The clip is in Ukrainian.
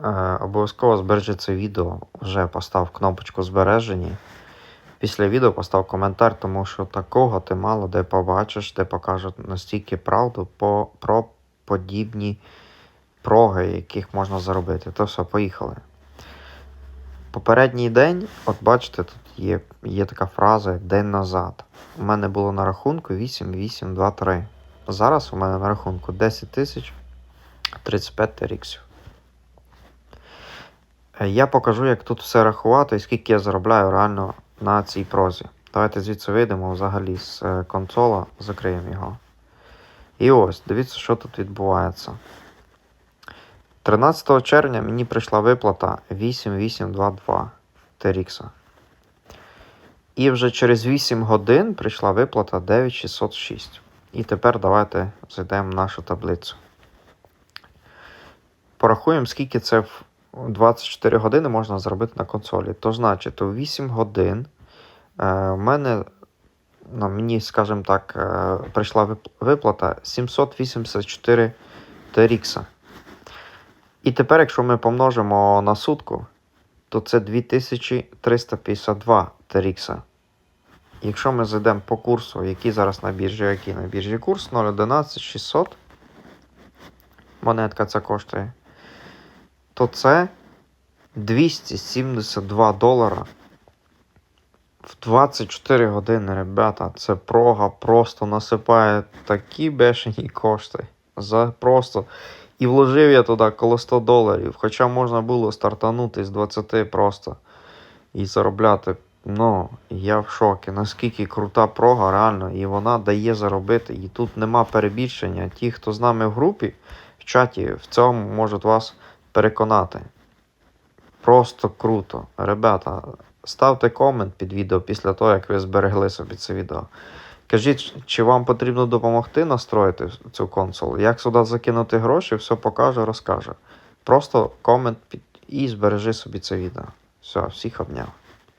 Е, обов'язково збережи це відео, вже постав кнопочку збережені. Після відео постав коментар, тому що такого ти мало де побачиш, де покажуть настільки правду по, про подібні проги, яких можна заробити. То все, поїхали. Попередній день, от бачите, тут є, є така фраза день назад. У мене було на рахунку 8823. Зараз у мене на рахунку 10 тисяч 35 TRX. Е, Я покажу, як тут все рахувати і скільки я заробляю реально на цій прозі. Давайте звідси вийдемо взагалі з е, консола, закриємо його. І ось, дивіться, що тут відбувається. 13 червня мені прийшла виплата 8822 TRX. І вже через 8 годин прийшла виплата 9606. І тепер давайте зайдемо в нашу таблицю. Порахуємо, скільки це 24 години можна зробити на консолі. То значить, у 8 годин е, в мене, ну, мені, скажімо так, е, прийшла виплата 784 TRX. І тепер, якщо ми помножимо на сутку, то це 2352 TRX. Якщо ми зайдемо по курсу, який зараз на біржі, який на біржі курс 0,11 600, монетка ця коштує, то це 272 долара в 24 години, ребята. Це прога просто насипає такі бешені кошти. За просто. І вложив я туди коло 100 доларів. Хоча можна було стартанути з 20 просто і заробляти. Ну, я в шокі. Наскільки крута прога, реально, і вона дає заробити. І тут нема перебільшення. Ті, хто з нами в групі, в чаті, в цьому можуть вас переконати. Просто круто. Ребята, ставте комент під відео після того, як ви зберегли собі це відео. Кажіть, чи вам потрібно допомогти настроїти цю консоль? Як сюди закинути гроші, все покаже, розкаже. Просто комент під... і збережи собі це відео. Все, всіх обняв.